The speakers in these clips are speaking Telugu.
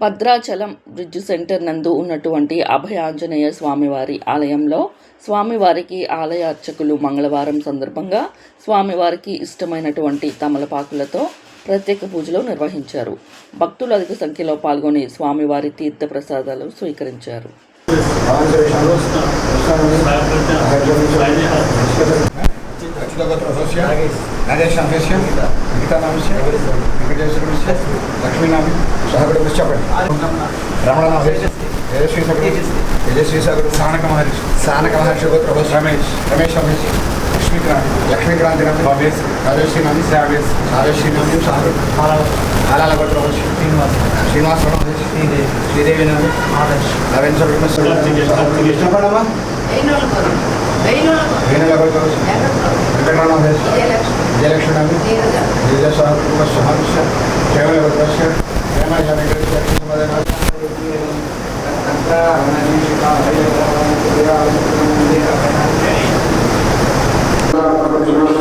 భద్రాచలం బ్రిడ్జ్ సెంటర్ నందు ఉన్నటువంటి అభయ ఆంజనేయ స్వామివారి ఆలయంలో స్వామివారికి ఆలయ అర్చకులు మంగళవారం సందర్భంగా స్వామివారికి ఇష్టమైనటువంటి తమలపాకులతో ప్రత్యేక పూజలు నిర్వహించారు. భక్తులు అధిక సంఖ్యలో పాల్గొని స్వామివారి తీర్థ ప్రసాదాలు స్వీకరించారు వెంకటేశ్వరస్య లక్ష్మీనామి సహకుటుంబస్య రమణనాథస్య తేజస్వీ సగరు తేజస్వీ సగరు సానక మహర్షి సానక మహర్షి గోత్ర రమేష్ రమేష్ రమేష్ లక్ష్మీక్రాంతి లక్ష్మీక్రాంతి నామి భవేష్ రాజశ్రీ నామి శ్రావేష్ రాజశ్రీ నామి సహరు ఆలాల గోత్ర శ్రీనివాస్ శ్రీనివాస్ రమేష్ శ్రీదేవి నామి నవేంద్ర ఇష్టపడమా వేణుల గోత్ర వెంకటరమణేష్ जयलक्ष्मणामि लीलसात्मकस्वामिश्च केवलवर्गस्य प्रेमजानकस्य प्रचुर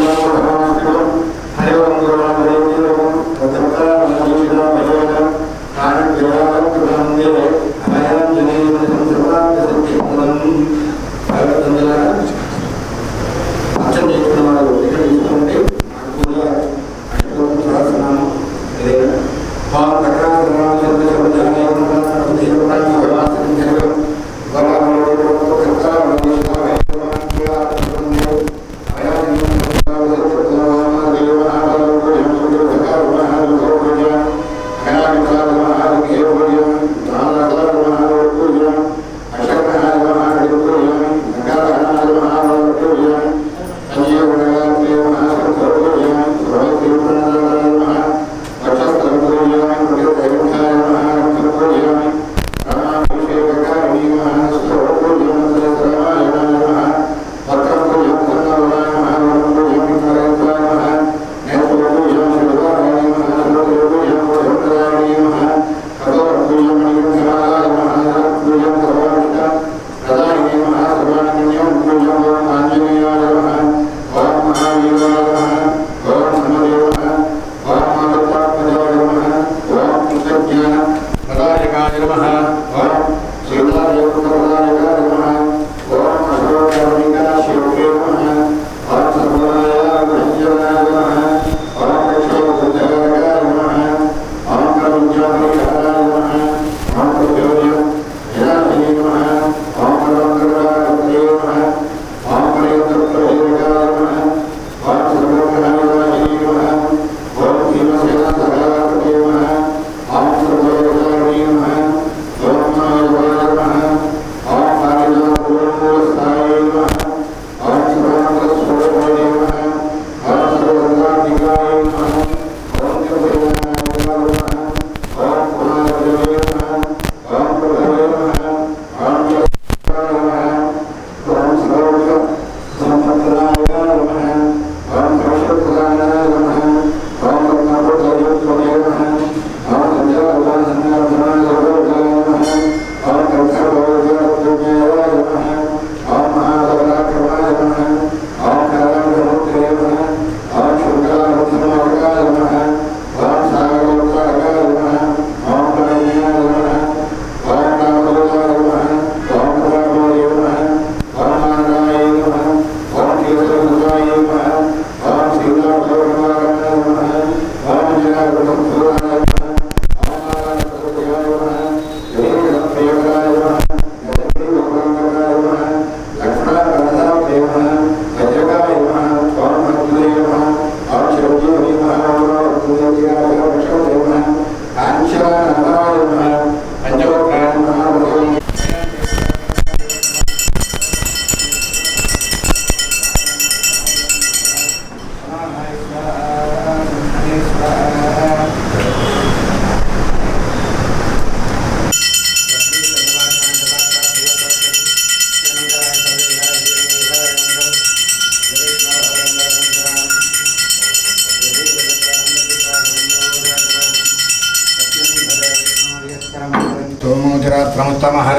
सोमोतिरात्रमुत्तमः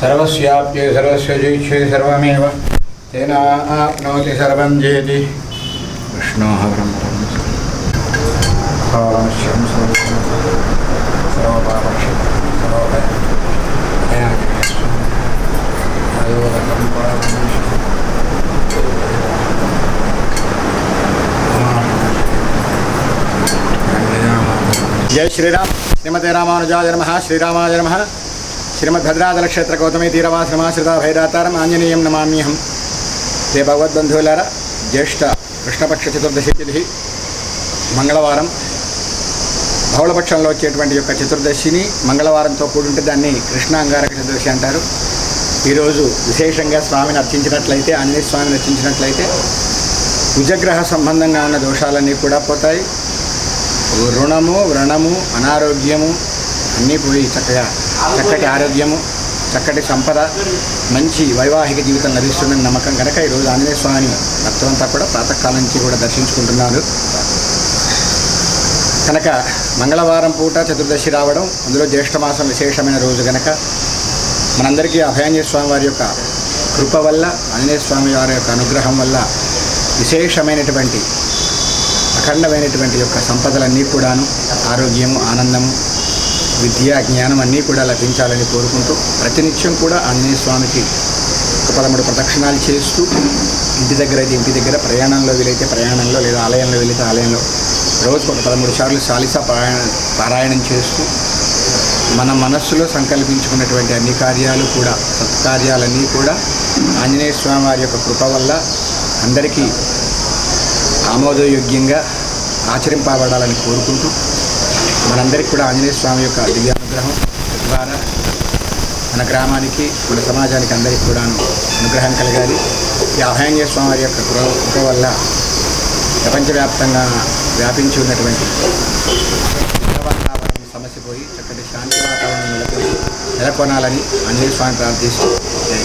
सर्वस्याप्ये सर्वस्य जीक्षे सर्वमेव। तेन आप्नोति सर्वं जेति। विष्णोः ब्रह्म। జై శ్రీరామ్. శ్రీమతే రామానుజాయ నమ శ్రీరామాయ నమ. శ్రీమద్భద్రాచల క్షేత్ర గౌతమి తీరవాశ్రమాశ్రిత భైరాతారం ఆంజనేయం నమామ్యహం. శ్రీ భగవద్బంధువులారా జ్యేష్ఠ కృష్ణపక్ష చతుర్దశి తిథి మంగళవారం. బహుళపక్షంలో వచ్చేటువంటి యొక్క చతుర్దశిని మంగళవారంతో కూడుంటే దాన్ని కృష్ణ అంగారక చతుర్దశి అంటారు. ఈరోజు విశేషంగా స్వామిని అర్చించినట్లయితే ఆంజనేయ స్వామిని అర్చించినట్లయితే కుజగ్రహ సంబంధంగా ఉన్న దోషాలన్నీ కూడా పోతాయి. రుణము వ్రణము అనారోగ్యము అన్నీ పోయి చక్కగా చక్కటి ఆరోగ్యము చక్కటి సంపద మంచి వైవాహిక జీవితం లభిస్తుందని నమ్మకం కనుక ఈరోజు ఆంజనేయ స్వామిని భక్తులంతా కూడా ప్రాతకాలం నుంచి కూడా దర్శించుకుంటున్నారు. కనుక మంగళవారం పూట చతుర్దశి రావడం అందులో జ్యేష్ఠమాసం విశేషమైన రోజు కనుక మనందరికీ అభయాంజనేయ స్వామి వారి యొక్క కృప వల్ల ఆంజనేయ స్వామి వారి యొక్క అనుగ్రహం వల్ల విశేషమైనటువంటి అఖండమైనటువంటి యొక్క సంపదలన్నీ కూడాను ఆరోగ్యము ఆనందము విద్య జ్ఞానం అన్నీ కూడా లభించాలని కోరుకుంటూ ప్రతినిత్యం కూడా ఆంజనేయ స్వామికి ఒక పదమూడు ప్రదక్షిణాలు చేస్తూ ఇంటి దగ్గర అయితే ఇంటి దగ్గర ప్రయాణంలో వీలైతే ప్రయాణంలో లేదా ఆలయంలో వెళితే ఆలయంలో రోజు ఒక పదమూడు సార్లు సాలిసా పారాయణ పారాయణం చేస్తూ మన మనస్సులో సంకల్పించుకున్నటువంటి అన్ని కార్యాలు కూడా సత్కార్యాలన్నీ కూడా ఆంజనేయ స్వామి వారి యొక్క కృప వల్ల అందరికీ ఆమోదయోగ్యంగా ఆచరింపబడాలని కోరుకుంటూ మనందరికీ కూడా ఆంజనేయ స్వామి యొక్క దివ్యానుగ్రహం ద్వారా మన గ్రామానికి మన సమాజానికి అందరికీ కూడా అనుగ్రహం కలగాలి. ఈ అభయాంజనేయ స్వామి యొక్క కృప వల్ల ప్రపంచవ్యాప్తంగా వ్యాపించి ఉన్నటువంటి వాతావరణం సమస్య పోయి చక్కటి శాంతి వాతావరణం నెలకొని నెలకొనాలని ఆంజనేయ స్వామి ప్రార్థిస్తూ జై